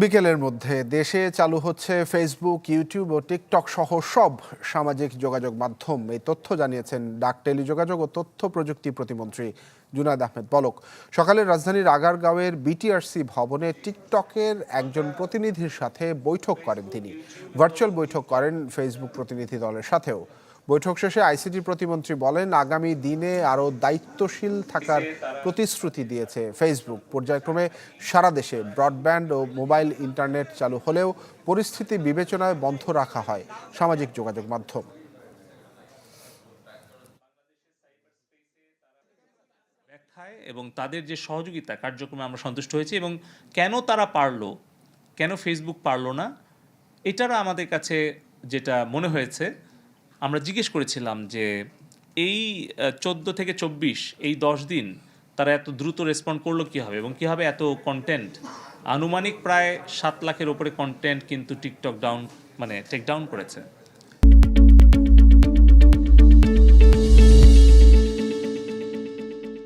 বিকেলের মধ্যে দেশে চালু হচ্ছে ফেসবুক ইউটিউব ও টিকটক সহ সব সামাজিক যোগাযোগ মাধ্যম। এই তথ্য জানিয়েছেন ডাক টেলিযোগাযোগ ও তথ্য প্রযুক্তি প্রতিমন্ত্রী জুনায়দ আহমেদ পলক সকালে রাজধানীর আগারগাঁওয়ের বিটিআরসি ভবনে টিকটকের একজন প্রতিনিধির সাথে বৈঠক করেন তিনি। ভার্চুয়াল বৈঠক করেন ফেসবুক প্রতিনিধি দলের সাথেও। বৈঠক শেষে আইসিটি প্রতিমন্ত্রী বলেন, আগামী দিনে আরও দায়িত্বশীল থাকার প্রতিশ্রুতি দিয়েছে ফেসবুক। পর্যায়ক্রমে সারা দেশে ব্রডব্যান্ড ও মোবাইল ইন্টারনেট চালু হলেও পরিস্থিতি বিবেচনায় বন্ধ রাখা হয় সামাজিক যোগাযোগ মাধ্যম। এবং তাদের যে সহযোগিতা কার্যক্রমে আমরা সন্তুষ্ট হয়েছি এবং কেন তারা পারল, কেন ফেসবুক পারল না এটারা আমাদের কাছে যেটা মনে হয়েছে আমরা জিজ্ঞেস করেছিলাম যে এই চোদ্দ থেকে চব্বিশ, এই দশ দিন তারা এত দ্রুত রেসপন্ড করল কীভাবে এবং কীভাবে এত কন্টেন্ট আনুমানিক প্রায় সাত লাখের ওপরে কন্টেন্ট কিন্তু টিকটক ডাউন মানে টেক ডাউন করেছে।